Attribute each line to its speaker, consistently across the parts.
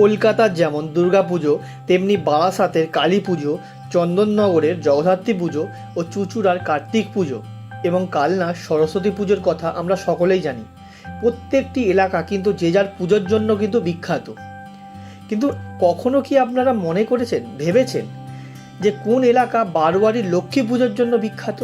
Speaker 1: কলকাতার যেমন দুর্গাপুজো, তেমনি বারাসাতের কালী পুজো চন্দননগরের জগদ্ধাত্রী পুজো ও চুচুড়ার কার্তিক পুজো এবং কালনার সরস্বতী পুজোর কথা আমরা সকলেই জানি। প্রত্যেকটি এলাকা কিন্তু যে যার পুজোর জন্য কিন্তু বিখ্যাত। কিন্তু কখনো কি আপনারা মনে করেছেন, ভেবেছেন যে কোন এলাকা বারোয়ারি লক্ষ্মী পুজোর জন্য বিখ্যাত?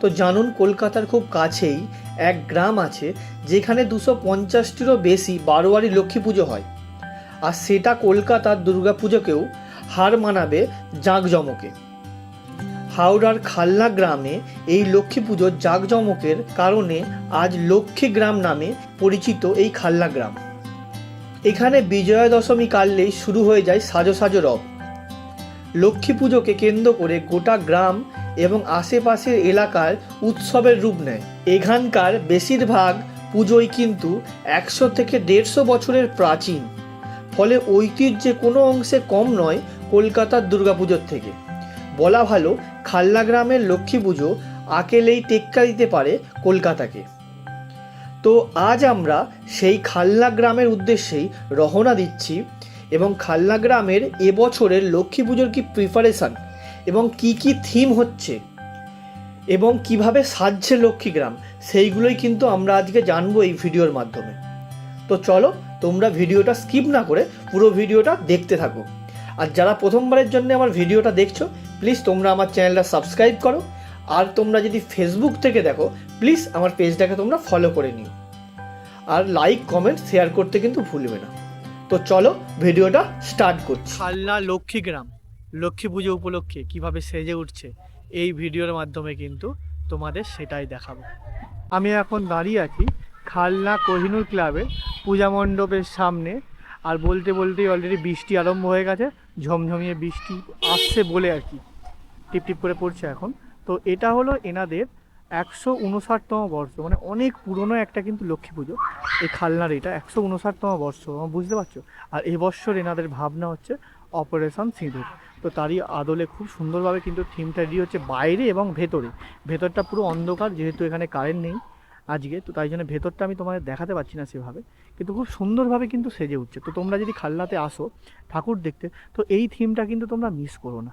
Speaker 1: তো জানুন কলকাতার খুব কাছেই এক গ্রাম আছে যেখানে দুশো পঞ্চাশটিরও বেশি বারোয়ারি লক্ষ্মী পুজো হয়। আর সেটা কলকাতার দুর্গাপুজোকেও হার মানাবে জাঁকজমকে। হাওড়ার খালনা গ্রামে এই লক্ষ্মী পুজোর জাঁকজমকের কারণে আজ লক্ষ্মী গ্রাম নামে পরিচিত এই খালনা গ্রাম। এখানে বিজয়া দশমী কাললেই শুরু হয়ে যায় সাজো সাজো রব। লক্ষ্মী পুজোকে কেন্দ্র করে গোটা গ্রাম এবং আশেপাশের এলাকার উৎসবের রূপ নেয়। এখানকার বেশিরভাগ পুজোই কিন্তু একশো থেকে দেড়শো বছরের প্রাচীন। ফলে ঐতিহ্যে কোনো অংশে কম নয় কলকাতার দুর্গাপুজোর থেকে। বলা ভালো, খাল্লা গ্রামের লক্ষ্মী পুজো আকেলেই টেক্কা দিতে পারে কলকাতাকে। তো আজ আমরা সেই খাল্লা গ্রামের উদ্দেশ্যেই রওনা দিচ্ছি এবং খাল্লা গ্রামের এবছরের লক্ষ্মী পুজোর কি প্রিপারেশান এবং কি কি থিম হচ্ছে এবং কীভাবে সাজছে লক্ষ্মী গ্রাম, সেইগুলোই কিন্তু আমরা আজকে জানব এই ভিডিওর মাধ্যমে। তো চলো তোমরা ভিডিওটা স্কিপ না করে পুরো ভিডিওটা দেখতে থাকো। আর যারা প্রথমবারের জন্য আমার ভিডিওটা দেখছ প্লিজ তোমরা আমার চ্যানেলটা সাবস্ক্রাইব করো। আর তোমরা যদি ফেসবুক থেকে দেখো প্লিজ আমার পেজটাকে তোমরা ফলো করে নিও। আর লাইক কমেন্ট শেয়ার করতে কিন্তু ভুলবে না। তো চলো ভিডিওটা স্টার্ট করছি। খালনা লক্ষ্মী গ্রাম, লক্ষ্মী পুজো উপলক্ষে কীভাবে সেজে উঠছে, এই ভিডিওর মাধ্যমে কিন্তু তোমাদের সেটাই দেখাবো। আমি এখন দাঁড়িয়ে আছি খালনা কোহিনুর ক্লাবে পূজা মণ্ডপের সামনে। আর বলতে বলতেই অলরেডি বৃষ্টি আরম্ভ হয়ে গেছে, ঝমঝমিয়ে বৃষ্টি আসছে বলে আর কি। টিপ টিপ করে পড়ছে এখন। তো এটা হলো এনাদের একশো উনষাটতম বর্ষ মানে অনেক পুরনো একটা কিন্তু লক্ষ্মী পুজো। এই খালনার এটা একশো উনষাটতম বর্ষ বুঝতে পারছ? আর এবছর এনাদের ভাবনা হচ্ছে অপারেশন সিঁদুর। তো তারই আদলে খুব সুন্দরভাবে কিন্তু থিমটা রেডি হচ্ছে বাইরে এবং ভেতরে। ভেতরটা পুরো অন্ধকার, যেহেতু এখানে কারেন্ট নেই। আজকে, তো তাই জন্য ভেতরটা আমি তোমাদের দেখাতে পারছি না সেভাবে। কিন্তু খুব সুন্দরভাবে কিন্তু সেজে উঠছে। তো তোমরা যদি খাল্লাতে আসো, ঠাকুর দেখতে, তো এই থিমটা কিন্তু তোমরা মিস করো না।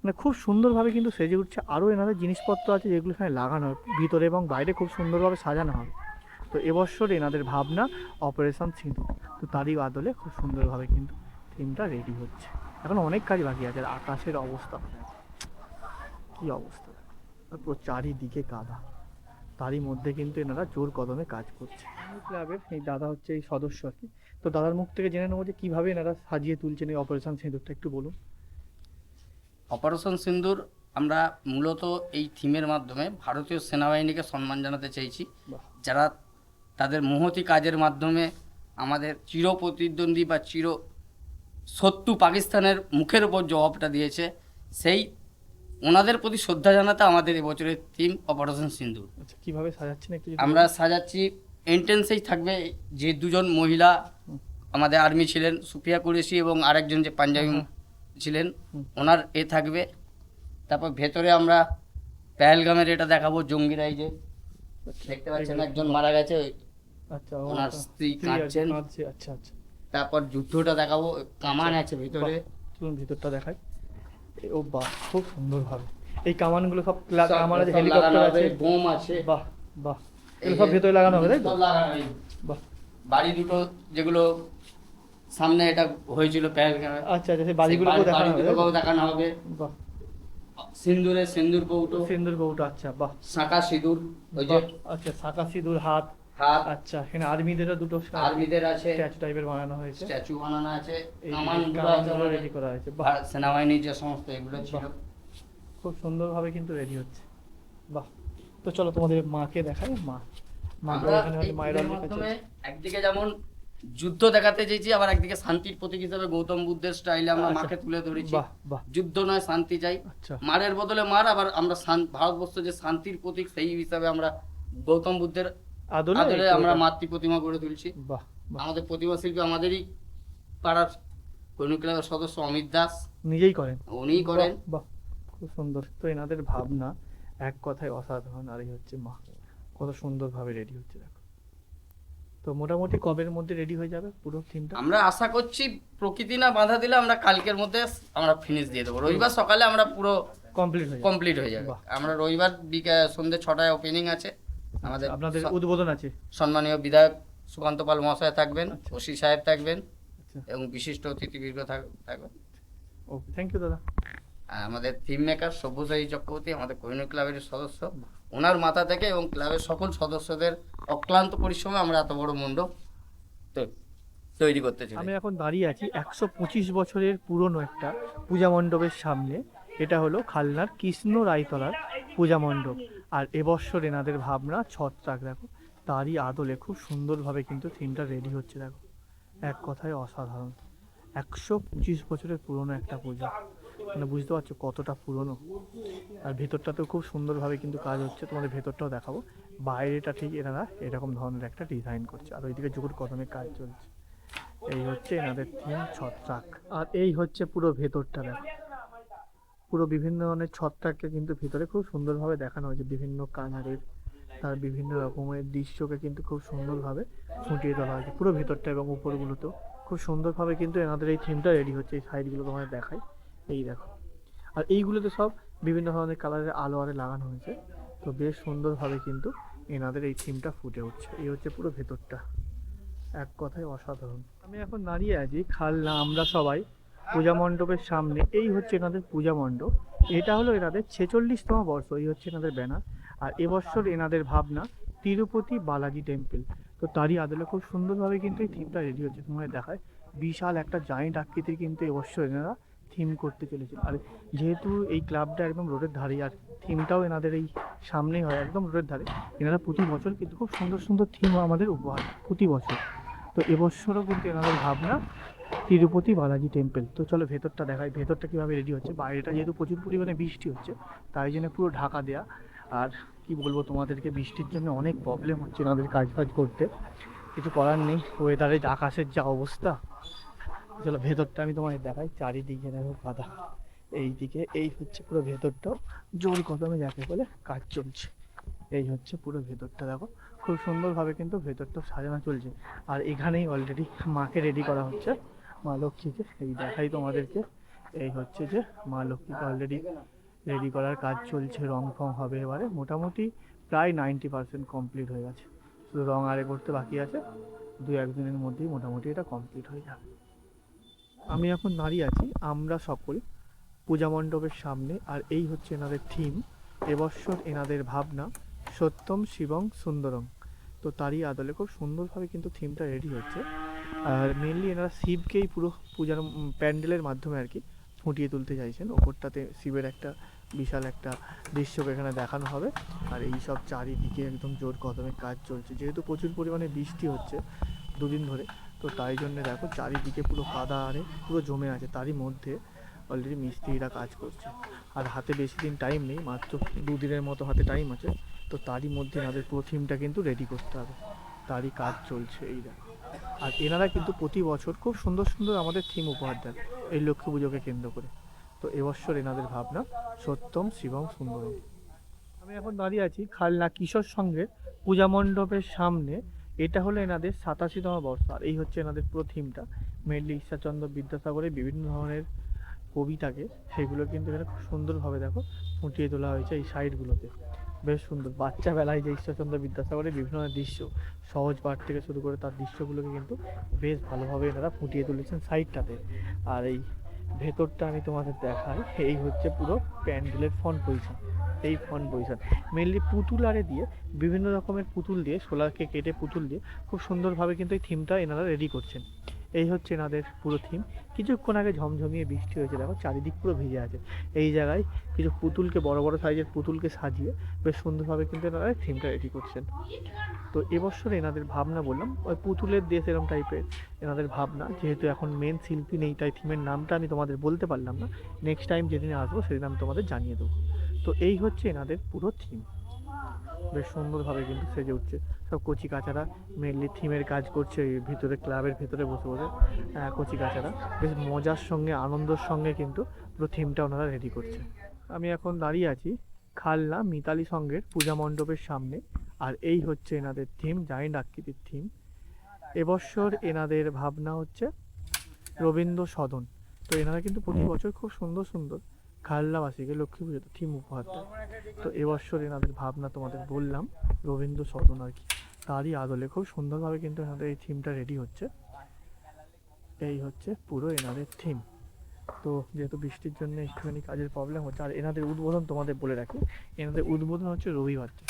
Speaker 1: মানে খুব সুন্দরভাবে কিন্তু সেজে উঠছে। আরও এনাদের জিনিসপত্র আছে যেগুলো এখানে লাগানো ভিতরে এবং বাইরে খুব সুন্দরভাবে সাজানো হবে। তো এবছর এনাদের ভাবনা অপারেশন সিঁদুর তো তারই আদলে খুব সুন্দরভাবে কিন্তু থিমটা রেডি হচ্ছে। এখন অনেক কাজ বাকি আছে আকাশের অবস্থা। কি অবস্থা। তারপর চারিদিকে কাদা তারই মধ্যে কিন্তু এনারা জোর কদমে কাজ করছে। ক্লাবের এই দাদা হচ্ছে এই সদস্য আর কি। তো দাদার মুখ থেকে জেনে নেব যে কীভাবে এনারা সাজিয়ে তুলছেন এই অপারেশন সিঁদুরটা একটু বলুন।
Speaker 2: অপারেশন সিন্দুর আমরা মূলত এই থিমের মাধ্যমে ভারতীয় সেনাবাহিনীকে সম্মান জানাতে চাইছি। যারা তাদের মহতি কাজের মাধ্যমে আমাদের চির প্রতিদ্বন্দ্বী বা চির শত্রু পাকিস্তানের মুখের উপর জবাবটা দিয়েছে সেই ওনাদের প্রতি শ্রদ্ধা জানাতে আমাদের এবছরের থিম অপারেশন
Speaker 1: আচ্ছা কীভাবে সাজাচ্ছেন একটু
Speaker 2: আমরা সাজাচ্ছি এন্ট্রেন্সেই থাকবে যে দুজন মহিলা আমাদের আর্মি ছিলেন সুফিয়া কুরেশি এবং আরেকজন যে পাঞ্জাবি ছিলেন ওনার এ থাকবে। তারপর ভেতরে আমরা পেহেলগামের এটা দেখাবো জঙ্গিরা এই যে দেখতে পাচ্ছেন একজন মারা গেছে
Speaker 1: আচ্ছা
Speaker 2: ওনার
Speaker 1: আচ্ছা।
Speaker 2: স্ত্রী কাঁদছেন।
Speaker 1: আচ্ছা আচ্ছা।
Speaker 2: তারপর যুদ্ধটা দেখাবো কামান আছে ভিতরে।
Speaker 1: চলুন ভিতরটা দেখাই। এ- ও বাহ খুব সুন্দরভাবে। এই কামানগুলো সব কামান আছে হেলিকপ্টার আছে।
Speaker 2: বোম আছে।
Speaker 1: বাহ বাহ। এগুলো সব ভেতরে লাগানো হবে তাই তো। বাহ।
Speaker 2: বাড়ি দুটো যেগুলো সামনে এটা হয়েছিল পেহেলগামে
Speaker 1: আচ্ছা আচ্ছা সেই বাড়িগুলোকেও দেখানো হবে বাহ।
Speaker 2: সিন্দুরে সিন্দুর কৌটো।
Speaker 1: সিন্দুর গৌটা আচ্ছা বাহ।
Speaker 2: শাঁকা সিঁদুর ওই যে
Speaker 1: আচ্ছা শাঁকা সিঁদুর হাত
Speaker 2: হাত।
Speaker 1: আচ্ছা এখানে আর্মিদেরও দুটো
Speaker 2: আর্মিদের আছে।
Speaker 1: স্ট্যাচু টাইপের বানানো হয়েছে।
Speaker 2: স্ট্যাচু বানানো আছে।
Speaker 1: কামানগুলো রেডি করা হয়েছে।
Speaker 2: সেনাবাহিনীর যে সমস্ত এগুলো ছিল।
Speaker 1: খুব সুন্দরভাবে কিন্তু রেডি হচ্ছে। বাহ। তো চলো তোমাদের মাকে দেখাই। মা
Speaker 2: একদিকে যেমন যুদ্ধ দেখাতে চেয়েছি আবার একদিকে শান্তির প্রতীক হিসেবে গৌতম বুদ্ধের স্টাইলে আমরা
Speaker 1: আচ্ছা।
Speaker 2: মাকে তুলে ধরেছি। যুদ্ধ নয় শান্তি চাই।
Speaker 1: আচ্ছা।
Speaker 2: মারের বদলে মার আবার আমরা ভারতবর্ষ যে শান্তির প্রতীক সেই হিসাবে আমরা গৌতম বুদ্ধের
Speaker 1: আদলে
Speaker 2: আদলে আমরা। মাতৃ প্রতিমা গড়ে তুলছি।
Speaker 1: বাহ
Speaker 2: আমাদের প্রতিমা শিল্পী আমাদেরই পাড়ার কর্মী ক্লাবের সদস্য অমিত দাস।
Speaker 1: নিজেই করেন।
Speaker 2: উনিই করেন।
Speaker 1: বাহ, খুব সুন্দর। তো এনাদের ভাবনা এক কথায় অসাধারণ আর এই হচ্ছে মা কত সুন্দরভাবে রেডি হচ্ছে দেখো। তো মোটামুটি কবের মধ্যে রেডি হয়ে যাবে পুরো থিমটা
Speaker 2: আমরা আশা করছি প্রকৃতি না বাধা দিলে আমরা কালকের মধ্যে আমরা ফিনিশ দিয়ে দেবো। রবিবার সকালে আমরা পুরো
Speaker 1: কমপ্লিট হয়ে
Speaker 2: কমপ্লিট হয়ে যাবে। আমরা রবিবার বিকাল সন্ধ্যে ছটায় ওপেনিং আছে। আমাদের
Speaker 1: আপনাদের উদ্বোধন আছে?
Speaker 2: সম্মানীয় বিধায়ক সুকান্ত পাল মহাশয় থাকবেন
Speaker 1: আচ্ছা।
Speaker 2: ওসি সাহেব থাকবেন
Speaker 1: আচ্ছা।
Speaker 2: এবং বিশিষ্ট অতিথিবৃন্দ থাক- থাকবেন।
Speaker 1: ওকে থ্যাংক ইউ দাদা।
Speaker 2: আমাদের থিম মেকার সব্যসাচী চক্রবর্তী আমাদের কোহিনুর ক্লাবের সদস্য ওনার মাথা থেকে এবং ক্লাবের সকল সদস্যদের অক্লান্ত পরিশ্রমে আমরা এত বড় মণ্ডপ তৈরি করতে
Speaker 1: চাই
Speaker 2: আমি
Speaker 1: এখন দাঁড়িয়ে আছি একশো পঁচিশ বছরের পুরনো একটা পূজা মণ্ডপের সামনে। এটা হলো খালনার কৃষ্ণ রায়তলার পূজা মণ্ডপ। আর এবছর এনাদের ভাবনা ছত্রাক, দেখো। তারই আদলে খুব সুন্দরভাবে কিন্তু থিমটা রেডি হচ্ছে, দেখো। এক কথায় অসাধারণ। একশো পঁচিশ বছরের পুরনো একটা পূজা। মানে বুঝতে পারছ কতটা পুরনো? আর ভেতরটাতেও খুব সুন্দরভাবে কিন্তু কাজ হচ্ছে। তোমাদের ভেতরটাও দেখাবো। বাইরেটা ঠিক এনারা এরকম ধরনের একটা ডিজাইন করছে। আর ওইদিকে জোর কদমে কাজ চলছে। এই হচ্ছে এনাদের থিম ছত্রাক। আর এই হচ্ছে পুরো ভেতরটা, দেখো। পুরো বিভিন্ন ধরনের ছত্রাককে কিন্তু ভিতরে খুব সুন্দরভাবে দেখানো হয়েছে। বিভিন্ন কালারের, তার বিভিন্ন রকমের দৃশ্যকে কিন্তু খুব সুন্দরভাবে ফুটিয়ে তোলা হয়েছে পুরো ভেতরটা এবং উপরগুলোতেও। খুব সুন্দরভাবে কিন্তু এনাদের এই থিমটা রেডি হচ্ছে, এই সাইডগুলো তোমাদের দেখাই। এই দেখো। আর এইগুলোতে সব বিভিন্ন ধরনের কালারের আলো আরে লাগানো হয়েছে। তো বেশ সুন্দরভাবে কিন্তু এনাদের এই থিমটা ফুটে উঠছে। এই হচ্ছে পুরো ভেতরটা। এক কথায় অসাধারণ। আমি এখন দাঁড়িয়ে আছি খালনা আমরা সবাই। পূজা মণ্ডপের সামনে, এই হচ্ছে এনাদের পূজা মণ্ডপ। এটা হলো এনাদের ছেচল্লিশতম বর্ষ, এই হচ্ছে এনাদের ব্যানার। আর এবছর এনাদের ভাবনা, তিরুপতি বালাজি টেম্পল। তো তারই আদলে খুব সুন্দরভাবে কিন্তু এই থিমটা রেডি হচ্ছে, তোমায় দেখায়। বিশাল একটা জায়েন্ট আকৃতির কিন্তু এবছর এনারা থিম করতে চলেছে আর যেহেতু এই ক্লাবটা একদম রোডের ধারে, আর থিমটাও এনাদের এই সামনেই হয়, একদম রোডের ধারে, এনারা প্রতি বছর কিন্তু খুব সুন্দর সুন্দর থিম আমাদের উপহার, প্রতি বছর। তো এবছরও কিন্তু এনাদের ভাবনা তিরুপতি বালাজি টেম্পল তো চলো ভেতরটা দেখাই। ভেতরটা কীভাবে রেডি হচ্ছে? বাইরেটা যেহেতু প্রচুর পরিমাণে বৃষ্টি হচ্ছে, তাই জন্য পুরো ঢাকা দেয়া। আর কি বলব তোমাদেরকে, বৃষ্টির জন্য অনেক প্রবলেম হচ্ছে এনাদের কাজ ফাজ করতে। কিছু করার নেই। ওয়েদারে আকাশের যা অবস্থা। চলো ভেতরটা আমি তোমায় দেখাই। চারিদিকে দেখো কাদা এইদিকে, এই হচ্ছে পুরো ভেতরটাও। জোর কদমে যাকে বলে কাজ চলছে। এই হচ্ছে পুরো ভেতরটা দেখো। খুব সুন্দরভাবে কিন্তু ভেতরটা সাজানো চলছে। আর এখানেই অলরেডি মাকে রেডি করা হচ্ছে। মা লক্ষ্মীকে, এই দেখাই তোমাদেরকে। এই হচ্ছে যে মা লক্ষ্মীকে অলরেডি রেডি করার কাজ চলছে, রং ফং হবে এবারে। মোটামুটি প্রায় নাইনটি পার্সেন্ট কমপ্লিট হয়ে গেছে। শুধু রং আরে করতে বাকি আছে। দু একদিনের মধ্যেই মোটামুটি এটা কমপ্লিট হয়ে যাবে। আমি এখন দাঁড়িয়ে আছি আমরা সকল পূজা মণ্ডপের সামনে, আর এই হচ্ছে এনাদের থিম এবছর এনাদের ভাবনা, সত্যম শিবং সুন্দরম তো তারই আদলে খুব সুন্দরভাবে কিন্তু থিমটা রেডি হচ্ছে। আর মেনলি এনারা শিবকেই পুরো পূজার প্যান্ডেলের মাধ্যমে আর কি ফুটিয়ে তুলতে চাইছেন। ওপরটাতে শিবের একটা বিশাল একটা দৃশ্যকে এখানে দেখানো হবে। আর এই সব চারিদিকে একদম জোর কদমে কাজ চলছে। যেহেতু প্রচুর পরিমাণে বৃষ্টি হচ্ছে দুদিন ধরে, তো তাই জন্য দেখো চারিদিকে পুরো কাদা আরে পুরো জমে আছে। তারই মধ্যে অলরেডি মিস্ত্রিরা কাজ করছে। আর হাতে বেশি দিন টাইম নেই, মাত্র দুদিনের মতো হাতে টাইম আছে। তো তারই মধ্যে এনাদের পুরো থিমটা কিন্তু রেডি করতে হবে। তারই কাজ চলছে এই দেখো। আর এনারা কিন্তু প্রতি বছর খুব সুন্দর সুন্দর আমাদের থিম উপহার দেন, এই লক্ষ্মী পুজোকে কেন্দ্র করে। তো এবছর এনাদের ভাবনা সত্যম শিবম সুন্দরম। আমি এখন দাঁড়িয়ে আছি খালনা কিশোর সঙ্গের পূজা মণ্ডপের সামনে। এটা হলো এনাদের সাতাশিতম বর্ষ, আর এই হচ্ছে এনাদের পুরো থিমটা। মেনলি ঈশ্বরচন্দ্র বিদ্যাসাগরের বিভিন্ন ধরনের কবিতাকে, সেগুলো কিন্তু এখানে খুব সুন্দরভাবে দেখো ফুটিয়ে তোলা হয়েছে এই সাইডগুলোতে বেশ সুন্দর। বাচ্চা বেলায় যে ঈশ্বরচন্দ্র বিদ্যাসাগরের বিভিন্ন দৃশ্য, সহজ পাঠ থেকে শুরু করে তার দৃশ্যগুলোকে কিন্তু বেশ ভালোভাবে এনারা ফুটিয়ে তুলেছেন সাইডটাতে আর এই ভেতরটা আমি তোমাদের দেখাই, এই হচ্ছে পুরো প্যান্ডেলের ফ্রন্ট পজিশন এই ফ্রন্ট পজিশন মেনলি পুতুল আরে দিয়ে, বিভিন্ন রকমের পুতুল দিয়ে সোলারকে কেটে পুতুল দিয়ে, খুব সুন্দরভাবে কিন্তু এই থিমটা এনারা রেডি করছেন। এই হচ্ছে এনাদের পুরো থিম কিছুক্ষণ আগে ঝমঝমিয়ে বৃষ্টি হয়েছে, দেখো, চারিদিক পুরো ভিজে আছে। এই জায়গায় কিছু পুতুলকে, বড় বড় সাইজের পুতুলকে সাজিয়ে বেশ সুন্দরভাবে কিন্তু এনারা থিমটা রেডি করছেন। তো এবছর এনাদের ভাবনা বললাম, ওই পুতুলের দেশ এরকম টাইপের এনাদের ভাবনা, যেহেতু এখন মেন শিল্পী নেই, তাই থিমের নামটা আমি তোমাদের বলতে পারলাম না। নেক্সট টাইম যেদিন আসব, সেদিন আমি তোমাদের জানিয়ে দেবো। তো এই হচ্ছে এনাদের পুরো থিম বেশ সুন্দরভাবে কিন্তু সেজে উঠছে। সব কচি কাচারা মেনলি থিমের কাজ করছে ভিতরে ক্লাবের ভিতরে বসে বসে কচি কাচারা বেশ মজার সঙ্গে, আনন্দের সঙ্গে কিন্তু পুরো থিমটা ওনারা রেডি করছে। আমি এখন দাঁড়িয়ে আছি খালনা মিতালি সঙ্গের পূজা মণ্ডপের সামনে। আর এই হচ্ছে এনাদের থিম জায়েন্ট আকৃতির থিম এবছর এনাদের ভাবনা হচ্ছে রবীন্দ্র সদন। তো এনারা কিন্তু প্রতি বছর খুব সুন্দর সুন্দর খাল্লাবাসীকে লক্ষ্মী পুজোতে থিম উপহার দেয়। তো এবছর এনাদের ভাবনা তোমাদের বললাম, রবীন্দ্র সদন আর কি। তারই আদলে খুব সুন্দরভাবে কিন্তু এনাদের এই থিমটা রেডি হচ্ছে। এই হচ্ছে পুরো এনাদের থিম। তো যেহেতু বৃষ্টির জন্য একটুখানি কাজের প্রবলেম হচ্ছে, আর এনাদের উদ্বোধন তোমাদের বলে রাখি, এনাদের উদ্বোধন হচ্ছে রবিবার দিন।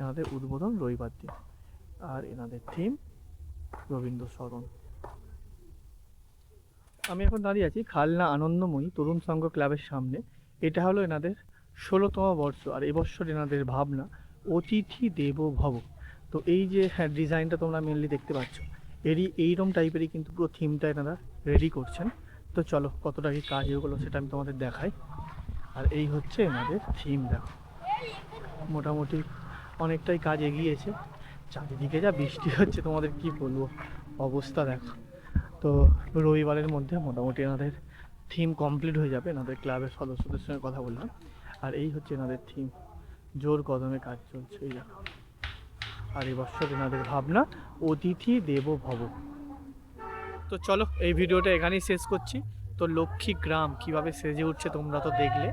Speaker 1: এনাদের উদ্বোধন রবিবার দিন। আর এনাদের থিম রবীন্দ্র সদন। আমি এখন দাঁড়িয়ে আছি খালনা আনন্দময়ী তরুণ সংঘ ক্লাবের সামনে। এটা হলো এনাদের ষোলোতম বর্ষ আর এবছর এনাদের ভাবনা, অতিথি দেব ভব। তো এই যে হ্যাঁ ডিজাইনটা তোমরা মেনলি দেখতে পাচ্ছ, এরই এইরকম টাইপেরই কিন্তু পুরো থিমটা এনারা রেডি করছেন। তো চলো, কতটা কি কাজ এগুলো সেটা আমি তোমাদের দেখাই। আর এই হচ্ছে এনাদের থিম দেখো। মোটামুটি অনেকটাই কাজ এগিয়েছে। চারিদিকে যা বৃষ্টি হচ্ছে তোমাদের কি বলব? অবস্থা দেখো। তো রবিবারের মধ্যে মোটামুটি এনাদের থিম কমপ্লিট হয়ে যাবে, এনাদের ক্লাবের সদস্যদের সঙ্গে কথা বললাম। আর এই হচ্ছে এনাদের থিম জোর কদমে কাজ চলছে, এই দেখো। আর এবছর এনাদের ভাবনা, অতিথি দেব ভব। তো চলো, এই ভিডিওটা এখানেই শেষ করছি। তো লক্ষ্মী গ্রাম কীভাবে সেজে উঠছে তোমরা তো দেখলে।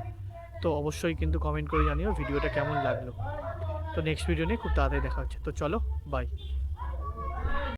Speaker 1: তো অবশ্যই কিন্তু কমেন্ট করে জানিও ভিডিওটা কেমন লাগল। তো নেক্সট ভিডিও নিয়ে খুব তাড়াতাড়ি দেখা হচ্ছে। তো চলো বাই